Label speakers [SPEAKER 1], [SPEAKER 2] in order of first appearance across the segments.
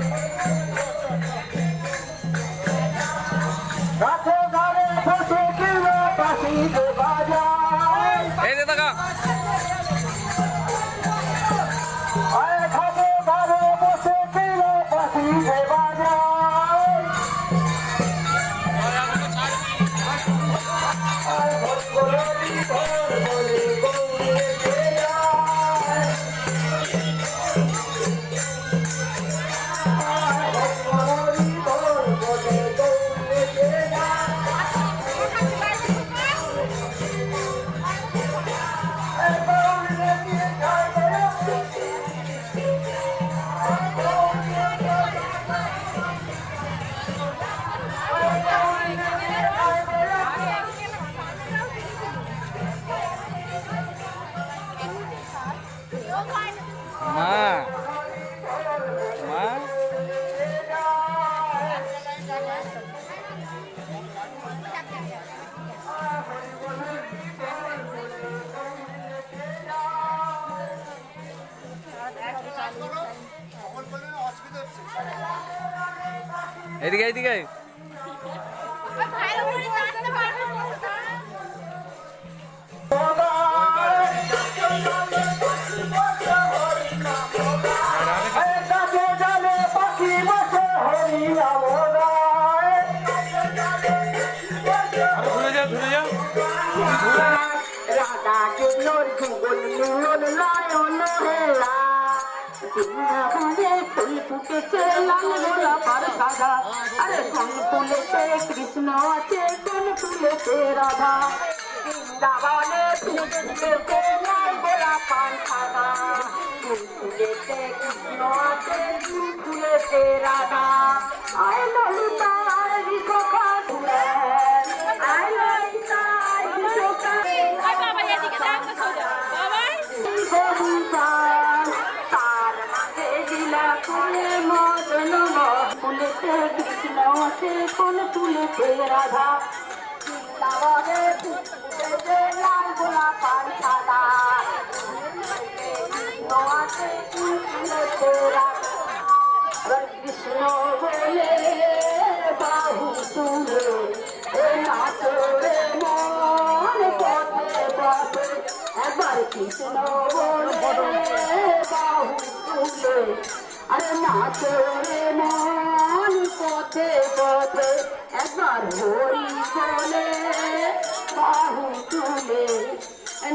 [SPEAKER 1] Thank you.
[SPEAKER 2] মা। মা। এদিকে এদিকে।
[SPEAKER 1] কৃষ্ণর যুগল মিলন লায়ন হেলা বৃন্দাবনে ফুল কৃষ্ণ আছে ফুল ফুটেছে কৃষ্ণ আছে ফুলেতে রাধা তুলেতে রাধা বৃন্দাবনে ফুলেতে লাল গোলাপ আর সাদা কৃষ্ণ আছে রাধা কৃষ্ণ বলে বাহু তুলে নাচরে মন পথে পথে একবার কৃষ্ণ বলে বাহু তুলে। আরে নাচরে হরি বলে বাহু তুলে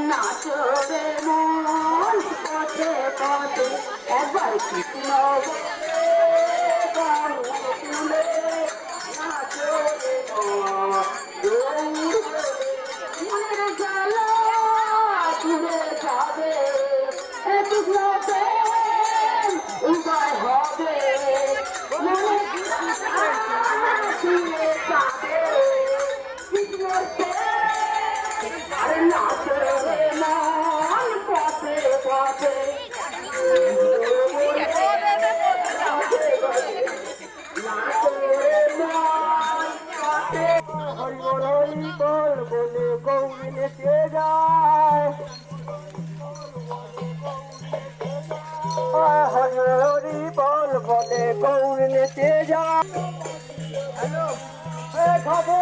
[SPEAKER 1] নাচরে মন পথে পথে। একবার কৃষ্ণ বাহু তুলে মন। মনের জ্বালা পুড়ে যাবে। গৌরী নেচে এ ঘাটে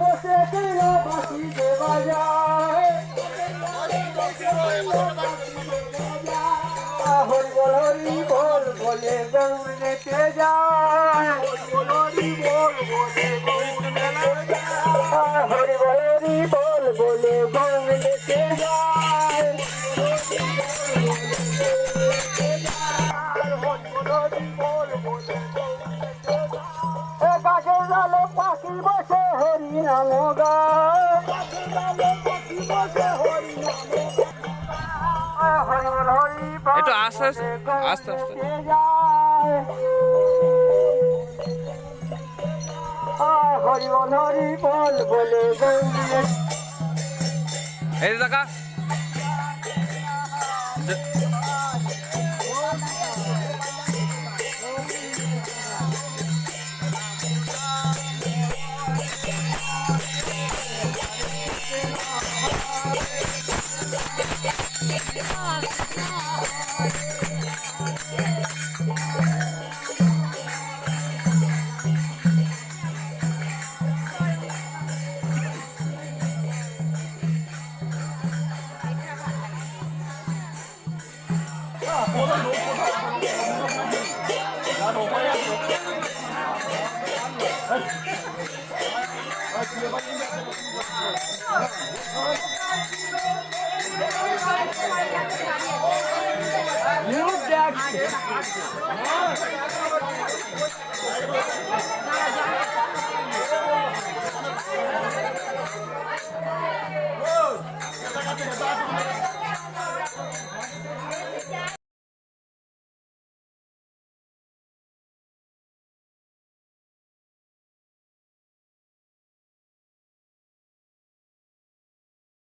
[SPEAKER 1] বসে ছিল বাসি দেওয়া যায়। হরি বল বল গৌরী বল গাছের ডালে পাখি বসে হরি নাম
[SPEAKER 2] একটু আস্তে আস্তে, আস্তে আস্তে।
[SPEAKER 1] হরি বলে
[SPEAKER 2] এই দেখা
[SPEAKER 1] নিউজ দেখ